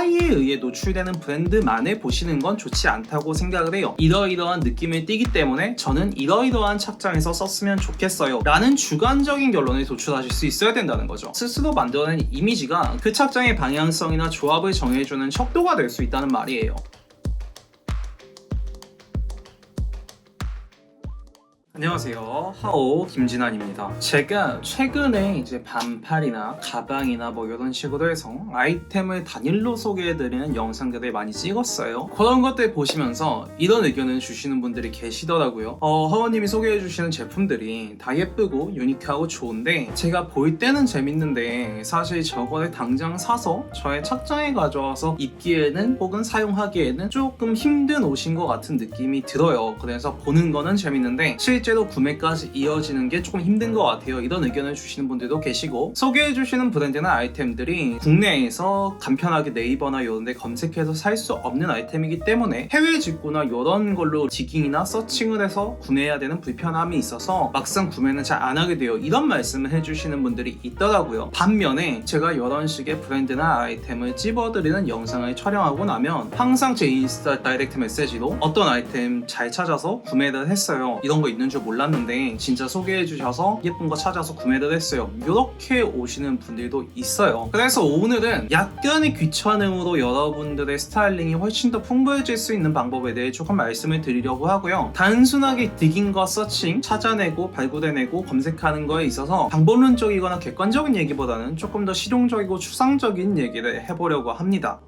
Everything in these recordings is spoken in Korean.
타이에 의해 노출되는 브랜드만을 보시는 건 좋지 않다고 생각을 해요. 이러이러한 느낌을 띠기 때문에 저는 이러이러한 착장에서 썼으면 좋겠어요. 라는 주관적인 결론을 도출하실 수 있어야 된다는 거죠. 스스로 만들어낸 이미지가 그 착장의 방향성이나 조합을 정해주는 척도가 될 수 있다는 말이에요. 안녕하세요. 하오 김진환입니다. 제가 최근에 이제 반팔이나 가방이나 뭐 이런 식으로 해서 아이템을 단일로 소개해드리는 영상들을 많이 찍었어요. 그런 것들 보시면서 이런 의견을 주시는 분들이 계시더라고요. 어, 하오님이 소개해주시는 제품들이 다 예쁘고 유니크하고 좋은데 제가 볼 때는 재밌는데 사실 저거를 당장 사서 저의 착장에 가져와서 입기에는 혹은 사용하기에는 조금 힘든 옷인 것 같은 느낌이 들어요. 그래서 보는 거는 재밌는데 실제 로 구매까지 이어지는 게 조금 힘든 것 같아요. 이런 의견을 주시는 분들도 계시고 소개해주시는 브랜드나 아이템들이 국내에서 간편하게 네이버나 이런 데 검색해서 살 수 없는 아이템이기 때문에 해외 직구나 이런 걸로 디깅이나 서칭을 해서 구매해야 되는 불편함이 있어서 막상 구매는 잘 안 하게 돼요. 이런 말씀을 해주시는 분들이 있더라고요. 반면에 제가 이런 식의 브랜드나 아이템을 찝어드리는 영상을 촬영하고 나면 항상 제 인스타 다이렉트 메시지로 어떤 아이템 잘 찾아서 구매를 했어요. 이런 거 있는 줄 몰랐는데 진짜 소개해 주셔서 예쁜 거 찾아서 구매를 했어요. 이렇게 오시는 분들도 있어요. 그래서 오늘은 약간의 귀찮음으로 여러분들의 스타일링이 훨씬 더 풍부해질 수 있는 방법에 대해 조금 말씀을 드리려고 하고요. 단순하게 디깅과 서칭, 찾아내고 발굴해내고 검색하는 거에 있어서 방법론적이거나 객관적인 얘기보다는 조금 더 실용적이고 추상적인 얘기를 해보려고 합니다.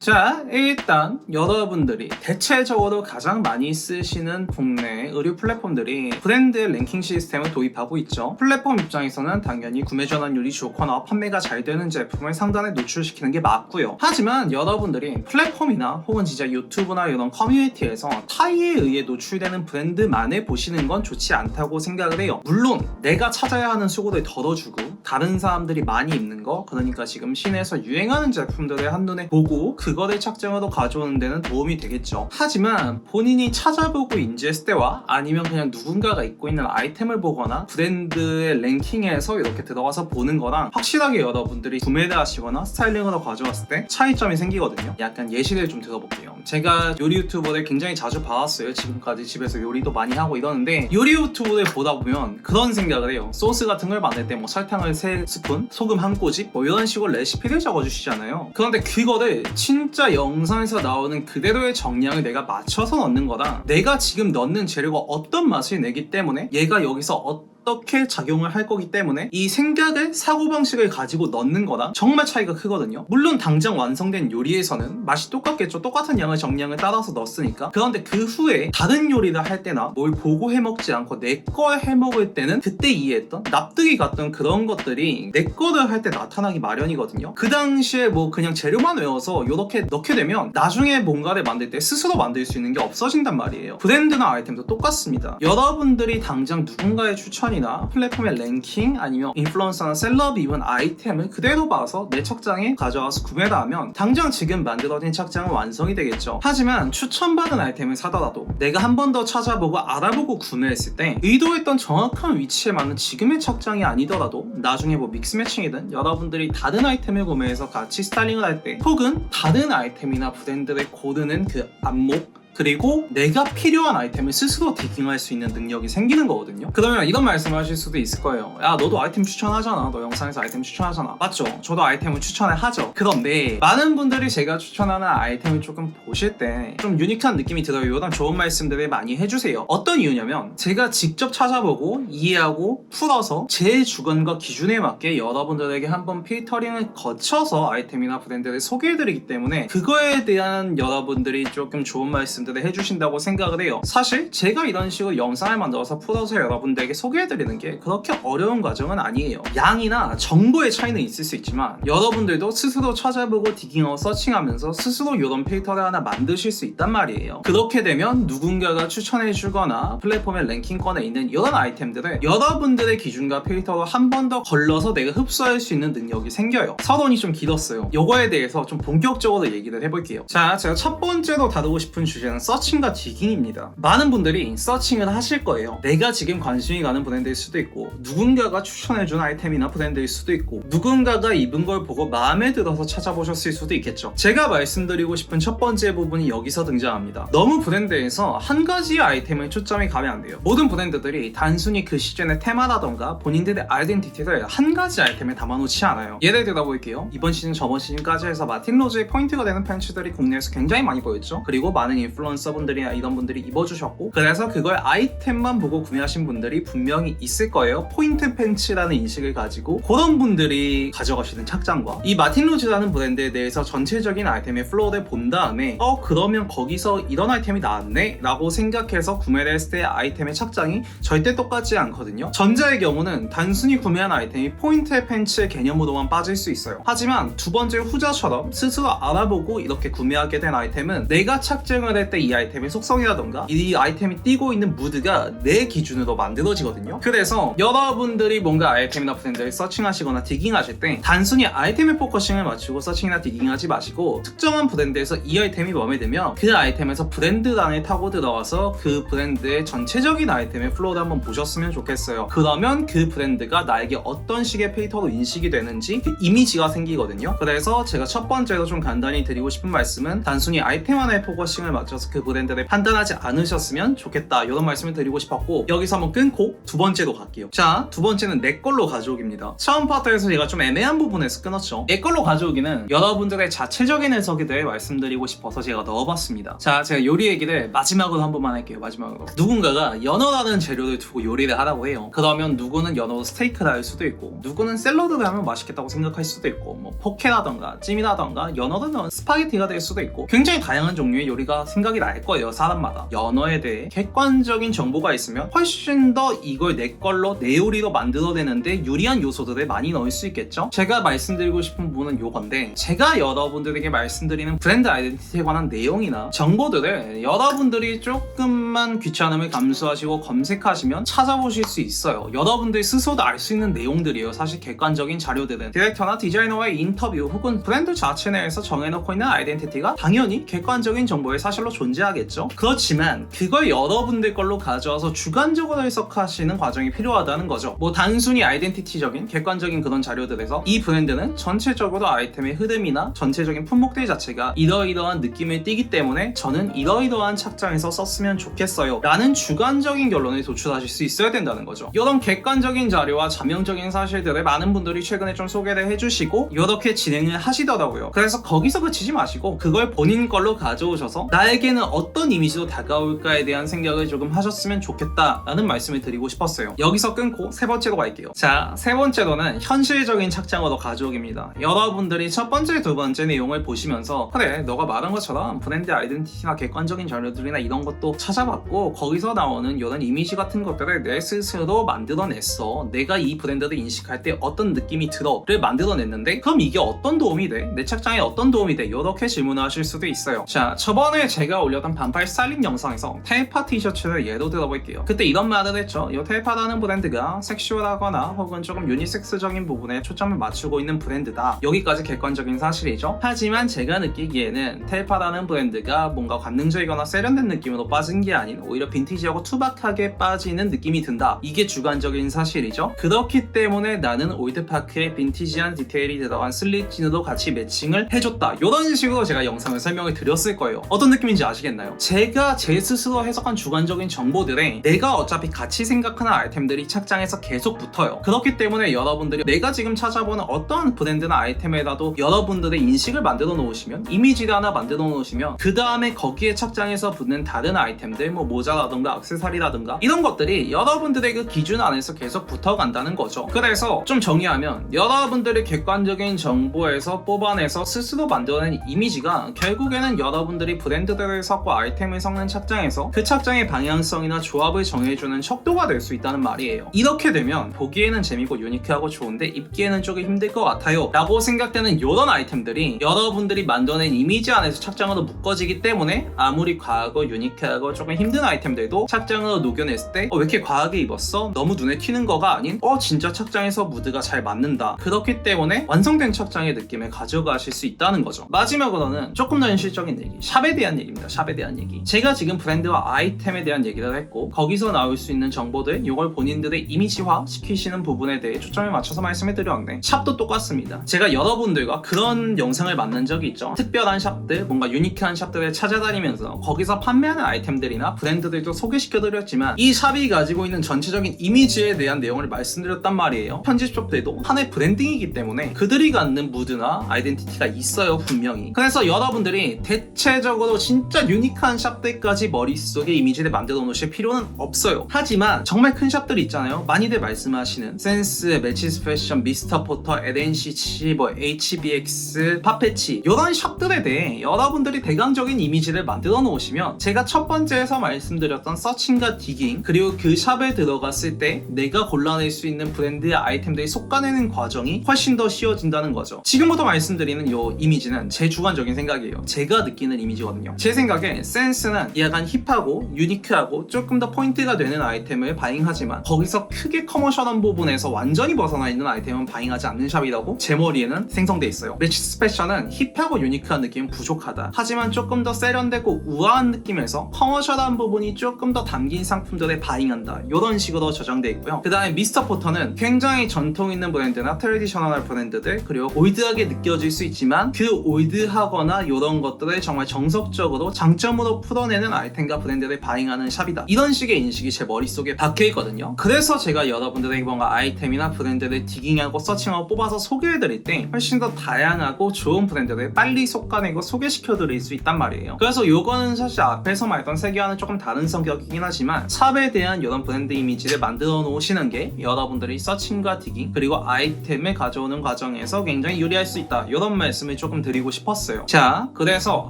자, 일단 여러분들이 대체적으로 가장 많이 쓰시는 국내 의류 플랫폼들이 브랜드의 랭킹 시스템을 도입하고 있죠. 플랫폼 입장에서는 당연히 구매 전환율이 좋거나 판매가 잘 되는 제품을 상단에 노출시키는 게 맞고요. 하지만 여러분들이 플랫폼이나 혹은 진짜 유튜브나 이런 커뮤니티에서 타이에 의해 노출되는 브랜드만을 보시는 건 좋지 않다고 생각을 해요. 물론 내가 찾아야 하는 수고를 덜어주고 다른 사람들이 많이 입는 거 그러니까 지금 시내에서 유행하는 제품들을 한눈에 보고 그 거를 착장으로 가져오는 데는 도움이 되겠죠. 하지만 본인이 찾아보고 인지했을 때와 아니면 그냥 누군가가 입고 있는 아이템을 보거나 브랜드의 랭킹에서 이렇게 들어가서 보는 거랑 확실하게 여러분들이 구매를 하시거나 스타일링으로 가져왔을 때 차이점이 생기거든요. 약간 예시를 좀 들어볼게요. 제가 요리 유튜버를 굉장히 자주 봐왔어요. 지금까지 집에서 요리도 많이 하고 이러는데 요리 유튜브를 보다 보면 그런 생각을 해요. 소스 같은 걸 만들 때 뭐 설탕을 3스푼, 소금 한 꼬집 뭐 이런 식으로 레시피를 적어주시잖아요. 그런데 그거를 진짜 영상에서 나오는 그대로의 정량을 내가 맞춰서 넣는 거랑 내가 지금 넣는 재료가 어떤 맛을 내기 때문에 얘가 여기서 어 떻게 작용을 할 거기 때문에 이 생각을 사고방식을 가지고 넣는 거랑 정말 차이가 크거든요. 물론 당장 완성된 요리에서는 맛이 똑같겠죠. 똑같은 양의 정량을 따라서 넣었으니까. 그런데 그 후에 다른 요리를 할 때나 뭘 보고 해먹지 않고 내거 해먹을 때는 그때 이해했던 납득이 갔던 그런 것들이 내 거를 할 때 나타나기 마련이거든요. 그 당시에 뭐 그냥 재료만 외워서 이렇게 넣게 되면 나중에 뭔가를 만들 때 스스로 만들 수 있는 게 없어진단 말이에요. 브랜드나 아이템도 똑같습니다. 여러분들이 당장 누군가의 추천 이나 플랫폼의 랭킹 아니면 인플루언서나 셀럽이 입은 아이템을 그대로 봐서 내 책장에 가져와서 구매를 하면 당장 지금 만들어진 착장은 완성이 되겠죠. 하지만 추천받은 아이템을 사더라도 내가 한 번 더 찾아보고 알아보고 구매했을 때 의도했던 정확한 위치에 맞는 지금의 착장이 아니더라도 나중에 뭐 믹스 매칭이든 여러분들이 다른 아이템을 구매해서 같이 스타일링을 할 때 혹은 다른 아이템이나 브랜드를 고르는 그 안목 그리고 내가 필요한 아이템을 스스로 디깅할 수 있는 능력이 생기는 거거든요. 그러면 이런 말씀을 하실 수도 있을 거예요. 야, 너도 아이템 추천하잖아. 너 영상에서 아이템 추천하잖아. 맞죠? 저도 아이템을 추천을 하죠. 그런데 많은 분들이 제가 추천하는 아이템을 조금 보실 때 좀 유니크한 느낌이 들어요. 이런 좋은 말씀들을 많이 해주세요. 어떤 이유냐면 제가 직접 찾아보고 이해하고 풀어서 제 주관과 기준에 맞게 여러분들에게 한번 필터링을 거쳐서 아이템이나 브랜드를 소개해드리기 때문에 그거에 대한 여러분들이 조금 좋은 말씀들 을 해주신다고 생각을 해요. 사실 제가 이런 식으로 영상을 만들어서 풀어서 여러분들에게 소개해드리는 게 그렇게 어려운 과정은 아니에요. 양이나 정보의 차이는 있을 수 있지만 여러분들도 스스로 찾아보고 디깅하고 서칭하면서 스스로 이런 필터를 하나 만드실 수 있단 말이에요. 그렇게 되면 누군가가 추천해주거나 플랫폼의 랭킹권에 있는 이런 아이템들을 여러분들의 기준과 필터로 한 번 더 걸러서 내가 흡수할 수 있는 능력이 생겨요. 서론이 좀 길었어요. 요거에 대해서 좀 본격적으로 얘기를 해볼게요. 자, 제가 첫 번째로 다루고 싶은 주제 는 번째는 서칭과 디깅입니다. 많은 분들이 서칭을 하실 거예요. 내가 지금 관심이 가는 브랜드일 수도 있고 누군가가 추천해준 아이템이나 브랜드일 수도 있고 누군가가 입은 걸 보고 마음에 들어서 찾아보셨을 수도 있겠죠. 제가 말씀드리고 싶은 첫 번째 부분이 여기서 등장합니다. 너무 브랜드에서 한 가지 아이템에 초점이 가면 안 돼요. 모든 브랜드들이 단순히 그 시즌의 테마라던가 본인들의 아이덴티티를 한 가지 아이템에 담아놓지 않아요. 예를 들어 볼게요. 이번 시즌 저번 시즌까지 해서 마틴 로즈의 포인트가 되는 팬츠들이 국내에서 굉장히 많이 보였죠. 그리고 많은 인플 루언서분들이나 이런 분들이 입어주셨고 그래서 그걸 아이템만 보고 구매하신 분들이 분명히 있을 거예요. 포인트 팬츠라는 인식을 가지고 그런 분들이 가져가시는 착장과 이 마틴 로즈라는 브랜드에 대해서 전체적인 아이템의 플로어를 본 다음에 어 그러면 거기서 이런 아이템이 나왔네 라고 생각해서 구매를 했을 때 아이템의 착장이 절대 똑같지 않거든요. 전자의 경우는 단순히 구매한 아이템이 포인트 팬츠의 개념으로만 빠질 수 있어요. 하지만 두 번째 후자처럼 스스로 알아보고 이렇게 구매하게 된 아이템은 내가 착증을 할때 이 아이템의 속성이라던가 이 아이템이 띄고 있는 무드가 내 기준으로 만들어지거든요. 그래서 여러분들이 뭔가 아이템이나 브랜드를 서칭하시거나 디깅하실 때 단순히 아이템에 포커싱을 맞추고 서칭이나 디깅하지 마시고 특정한 브랜드에서 이 아이템이 마음에 들면 그 아이템에서 브랜드란에 타고 들어가서 그 브랜드의 전체적인 아이템의 플로우를 한번 보셨으면 좋겠어요. 그러면 그 브랜드가 나에게 어떤 식의 페이터로 인식이 되는지 그 이미지가 생기거든요. 그래서 제가 첫 번째로 좀 간단히 드리고 싶은 말씀은 단순히 아이템 하나에 포커싱을 맞춰서 그 브랜드를 판단하지 않으셨으면 좋겠다. 이런 말씀을 드리고 싶었고 여기서 한번 끊고 두 번째로 갈게요. 자, 두 번째는 내 걸로 가져오기입니다. 처음 파트에서 제가 좀 애매한 부분에서 끊었죠. 내 걸로 가져오기는 여러분들의 자체적인 해석에 대해 말씀드리고 싶어서 제가 넣어봤습니다. 자, 제가 요리 얘기를 마지막으로 한 번만 할게요. 마지막으로. 누군가가 연어라는 재료를 두고 요리를 하라고 해요. 그러면 누구는 연어로 스테이크를 할 수도 있고 누구는 샐러드를 하면 맛있겠다고 생각할 수도 있고 뭐 포케라던가 찜이라던가 연어를 스파게티가 될 수도 있고 굉장히 다양한 종류의 요리가 생각이 날 거예요. 사람마다. 연어에 대해 객관적인 정보가 있으면 훨씬 더 이걸 내 걸로 내 요리로 만들어내는데 유리한 요소들을 많이 넣을 수 있겠죠? 제가 말씀드리고 싶은 부분은 요건데 제가 여러분들에게 말씀드리는 브랜드 아이덴티티에 관한 내용이나 정보들을 여러분들이 조금만 귀찮음을 감수하시고 검색하시면 찾아보실 수 있어요. 여러분들 스스로도 알 수 있는 내용들이에요. 사실 객관적인 자료들은 디렉터나 디자이너와의 인터뷰 혹은 브랜드 자체 내에서 정해놓고 있는 아이덴티티가 당연히 객관적인 정보의 사실로 존재하겠죠. 그렇지만 그걸 여러분들 걸로 가져와서 주관적으로 해석하시는 과정이 필요하다는 거죠. 뭐 단순히 아이덴티티적인 객관적인 그런 자료들에서 이 브랜드는 전체적으로 아이템의 흐름이나 전체적인 품목들 자체가 이러이러한 느낌을 띠기 때문에 저는 이러이러한 착장에서 썼으면 좋겠어요. 라는 주관적인 결론을 도출하실 수 있어야 된다는 거죠. 이런 객관적인 자료와 자명적인 사실들을 많은 분들이 최근에 좀 소개를 해주시고 이렇게 진행을 하시더라고요. 그래서 거기서 그치지 마시고 그걸 본인 걸로 가져오셔서 나에게 는 어떤 이미지로 다가올까에 대한 생각을 조금 하셨으면 좋겠다라는 말씀을 드리고 싶었어요. 여기서 끊고 세 번째로 갈게요. 자, 세 번째로는 현실적인 착장으로 가져오기입니다. 여러분들이 첫 번째, 두 번째 내용을 보시면서 그래, 너가 말한 것처럼 브랜드 아이덴티티나 객관적인 자료들이나 이런 것도 찾아봤고 거기서 나오는 이런 이미지 같은 것들을 내 스스로 만들어냈어. 내가 이 브랜드를 인식할 때 어떤 느낌이 들어를 만들어냈는데 그럼 이게 어떤 도움이 돼? 내 착장에 어떤 도움이 돼? 이렇게 질문하실 수도 있어요. 자, 저번에 제가 올렸던 반팔 스타일링 영상에서 테이파 티셔츠를 예로 들어볼게요. 그때 이런 말을 했죠. 이 테이파라는 브랜드가 섹슈얼하거나 혹은 조금 유니섹스적인 부분에 초점을 맞추고 있는 브랜드다. 여기까지 객관적인 사실이죠. 하지만 제가 느끼기에는 테이파라는 브랜드가 뭔가 관능적이거나 세련된 느낌으로 빠진 게 아닌 오히려 빈티지하고 투박하게 빠지는 느낌이 든다. 이게 주관적인 사실이죠. 그렇기 때문에 나는 올드파크의 빈티지한 디테일이 들어간 슬릿진으로 같이 매칭을 해줬다. 이런 식으로 제가 영상을 설명을 드렸을 거예요. 어떤 느낌인지 아시겠나요? 제가 제 스스로 해석한 주관적인 정보들에 내가 어차피 같이 생각하는 아이템들이 착장에서 계속 붙어요. 그렇기 때문에 여러분들이 내가 지금 찾아보는 어떤 브랜드나 아이템에라도 여러분들의 인식을 만들어 놓으시면 이미지를 하나 만들어 놓으시면 그 다음에 거기에 착장에서 붙는 다른 아이템들 뭐 모자라든가 액세서리라든가 이런 것들이 여러분들의 그 기준 안에서 계속 붙어간다는 거죠. 그래서 좀 정리하면 여러분들의 객관적인 정보에서 뽑아내서 스스로 만들어낸 이미지가 결국에는 여러분들이 브랜드들 을 섞고 아이템을 섞는 착장에서 그 착장의 방향성이나 조합을 정해주는 척도가 될 수 있다는 말이에요. 이렇게 되면 보기에는 재밌고 유니크하고 좋은데 입기에는 조금 힘들 것 같아요. 라고 생각되는 이런 아이템들이 여러분들이 만들어낸 이미지 안에서 착장으로 묶어지기 때문에 아무리 과하고 유니크하고 조금 힘든 아이템들도 착장으로 녹여냈을 때 어, 왜 이렇게 과하게 입었어? 너무 눈에 튀는 거가 아닌 어 진짜 착장에서 무드가 잘 맞는다. 그렇기 때문에 완성된 착장의 느낌을 가져가실 수 있다는 거죠. 마지막으로는 조금 더 현실적인 얘기, 샵에 대한 얘기입니다. 있습니다. 샵에 대한 얘기. 제가 지금 브랜드와 아이템에 대한 얘기를 했고 거기서 나올 수 있는 정보들 이걸 본인들의 이미지화 시키시는 부분에 대해 초점을 맞춰서 말씀해 드렸는데 샵도 똑같습니다. 제가 여러분들과 그런 영상을 만난 적이 있죠. 특별한 샵들, 뭔가 유니크한 샵들을 찾아다니면서 거기서 판매하는 아이템들이나 브랜드들도 소개시켜 드렸지만 이 샵이 가지고 있는 전체적인 이미지에 대한 내용을 말씀드렸단 말이에요. 편집숍들도 하나의 브랜딩이기 때문에 그들이 갖는 무드나 아이덴티티가 있어요 분명히. 그래서 여러분들이 대체적으로 진짜 유니크한 샵들까지 머릿속에 이미지를 만들어 놓으실 필요는 없어요. 하지만 정말 큰 샵들이 있잖아요. 많이들 말씀하시는 센스, 매치스 패션, 미스터 포터, LNCC, 뭐 HBX, 파페치 이런 샵들에 대해 여러분들이 대강적인 이미지를 만들어 놓으시면 제가 첫 번째에서 말씀드렸던 서칭과 디깅 그리고 그 샵에 들어갔을 때 내가 골라낼 수 있는 브랜드의 아이템들이 속가내는 과정이 훨씬 더 쉬워진다는 거죠. 지금부터 말씀드리는 이 이미지는 제 주관적인 생각이에요. 제가 느끼는 이미지거든요. 제 생각에 센스는 약간 힙하고 유니크하고 조금 더 포인트가 되는 아이템을 바잉하지만 거기서 크게 커머셜한 부분에서 완전히 벗어나 있는 아이템은 바잉하지 않는 샵이라고 제 머리에는 생성돼 있어요. 매치스 패션은 힙하고 유니크한 느낌은 부족하다. 하지만 조금 더 세련되고 우아한 느낌에서 커머셜한 부분이 조금 더 담긴 상품들에 바잉한다. 이런 식으로 저장돼 있고요. 그 다음에 미스터 포터는 굉장히 전통 있는 브랜드나 트레디셔널한 브랜드들 그리고 올드하게 느껴질 수 있지만 그 올드하거나 이런 것들을 정말 정석적으로 장점으로 풀어내는 아이템과 브랜드를 바잉하는 샵이다. 이런 식의 인식이 제 머릿속에 박혀 있거든요. 그래서 제가 여러분들에게 뭔가 아이템이나 브랜드를 디깅하고 서칭하고 뽑아서 소개해드릴 때 훨씬 더 다양하고 좋은 브랜드를 빨리 솎아내고 소개시켜드릴 수 있단 말이에요. 그래서 요거는 사실 앞에서 말했던 세계와는 조금 다른 성격이긴 하지만 샵에 대한 이런 브랜드 이미지를 만들어 놓으시는 게 여러분들이 서칭과 디깅 그리고 아이템을 가져오는 과정에서 굉장히 유리할 수 있다. 이런 말씀을 조금 드리고 싶었어요. 자, 그래서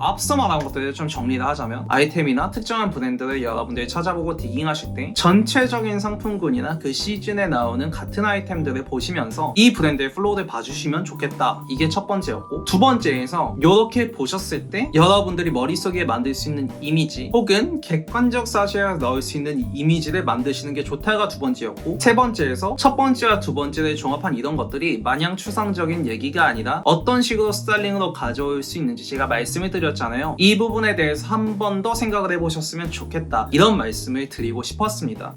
앞서 말한 것들을 좀 정리를 하자면 아이템이나 특정한 브랜드를 여러분들이 찾아보고 디깅하실 때 전체적인 상품군이나 그 시즌에 나오는 같은 아이템들을 보시면서 이 브랜드의 플로우를 봐주시면 좋겠다. 이게 첫 번째였고 두 번째에서 이렇게 보셨을 때 여러분들이 머릿속에 만들 수 있는 이미지 혹은 객관적 사실을 넣을 수 있는 이미지를 만드시는 게 좋다가 두 번째였고 세 번째에서 첫 번째와 두 번째를 종합한 이런 것들이 마냥 추상적인 얘기가 아니라 어떤 식으로 스타일링으로 가져올 수 있는지 제가 말씀을 드렸잖아요. 이 부분에 대해서 한 번 더 생각을 해보셨으면 좋겠다. 이런 말씀을 드리고 싶었습니다.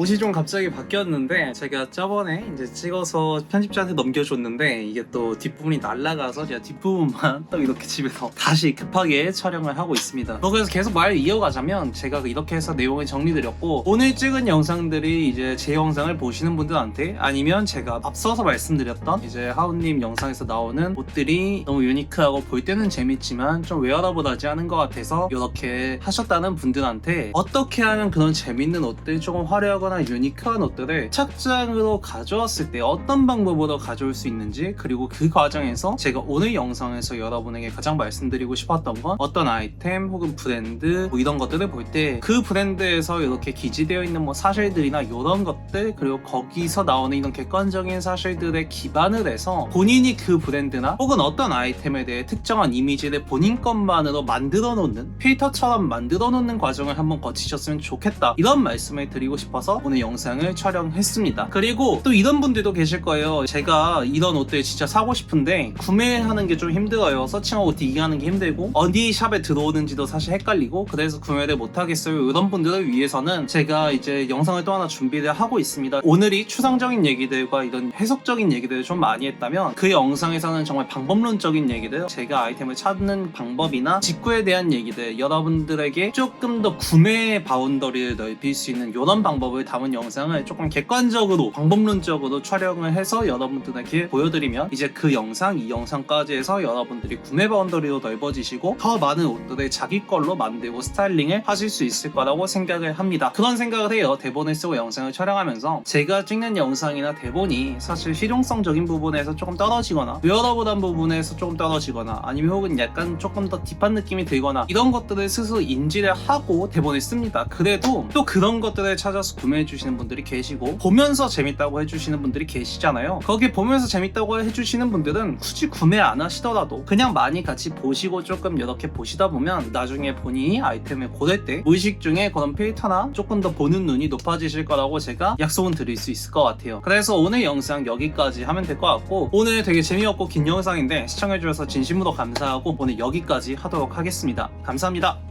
옷이 좀 갑자기 바뀌었는데 제가 저번에 이제 찍어서 편집자한테 넘겨줬는데 이게 또 뒷부분이 날라가서 제가 뒷부분만 또 이렇게 집에서 다시 급하게 촬영을 하고 있습니다. 뭐 그래서 계속 말 이어가자면 제가 이렇게 해서 내용을 정리드렸고 오늘 찍은 영상들이 이제 제 영상을 보시는 분들한테 아니면 제가 앞서서 말씀드렸던 이제 하우님 영상에서 나오는 옷들이 너무 유니크하고 볼 때는 재밌지만 좀 웨어러블하지 않은 것 같아서 이렇게 하셨다는 분들한테 어떻게 하면 그런 재밌는 옷들 조금 화려하 거나 유니크한 옷들을 착장으로 가져왔을 때 어떤 방법으로 가져올 수 있는지 그리고 그 과정에서 제가 오늘 영상에서 여러분에게 가장 말씀드리고 싶었던 건 어떤 아이템 혹은 브랜드 뭐 이런 것들을 볼 때 그 브랜드에서 이렇게 기지되어 있는 뭐 사실들이나 이런 것들 그리고 거기서 나오는 이런 객관적인 사실들에 기반을 해서 본인이 그 브랜드나 혹은 어떤 아이템에 대해 특정한 이미지를 본인 것만으로 만들어 놓는 필터처럼 만들어 놓는 과정을 한번 거치셨으면 좋겠다. 이런 말씀을 드리고 싶어서 오늘 영상을 촬영했습니다. 그리고 또 이런 분들도 계실 거예요. 제가 이런 옷들 진짜 사고 싶은데 구매하는 게 좀 힘들어요. 서칭하고 디깅하는 게 힘들고 어디 샵에 들어오는지도 사실 헷갈리고 그래서 구매를 못하겠어요. 이런 분들을 위해서는 제가 이제 영상을 또 하나 준비를 하고 있습니다. 오늘이 추상적인 얘기들과 이런 해석적인 얘기들을 좀 많이 했다면 그 영상에서는 정말 방법론적인 얘기들 제가 아이템을 찾는 방법이나 직구에 대한 얘기들 여러분들에게 조금 더 구매 바운더리를 넓힐 수 있는 이런 방법 을 담은 영상을 조금 객관적으로 방법론적으로 촬영을 해서 여러분들에게 보여드리면 이제 그 영상 이 영상까지 해서 여러분들이 구매 바운더리로 넓어지시고 더 많은 옷들을 자기 걸로 만들고 스타일링을 하실 수 있을 거라고 생각을 합니다. 그런 생각을 해요. 대본을 쓰고 영상을 촬영하면서. 제가 찍는 영상이나 대본이 사실 실용성적인 부분에서 조금 떨어지거나 웨어러블한 부분에서 조금 떨어지거나 아니면 혹은 약간 조금 더 딥한 느낌이 들거나 이런 것들을 스스로 인지를 하고 대본을 씁니다. 그래도 또 그런 것들을 찾아서 구매 구매해 주시는 분들이 계시고 보면서 재밌다고 해주시는 분들이 계시잖아요. 거기 보면서 재밌다고 해주시는 분들은 굳이 구매 안 하시더라도 그냥 많이 같이 보시고 조금 이렇게 보시다 보면 나중에 본인이 아이템을 고를 때 무의식 중에 그런 필터나 조금 더 보는 눈이 높아지실 거라고 제가 약속은 드릴 수 있을 것 같아요. 그래서 오늘 영상 여기까지 하면 될 것 같고 오늘 되게 재미없고 긴 영상인데 시청해주셔서 진심으로 감사하고 오늘 여기까지 하도록 하겠습니다. 감사합니다.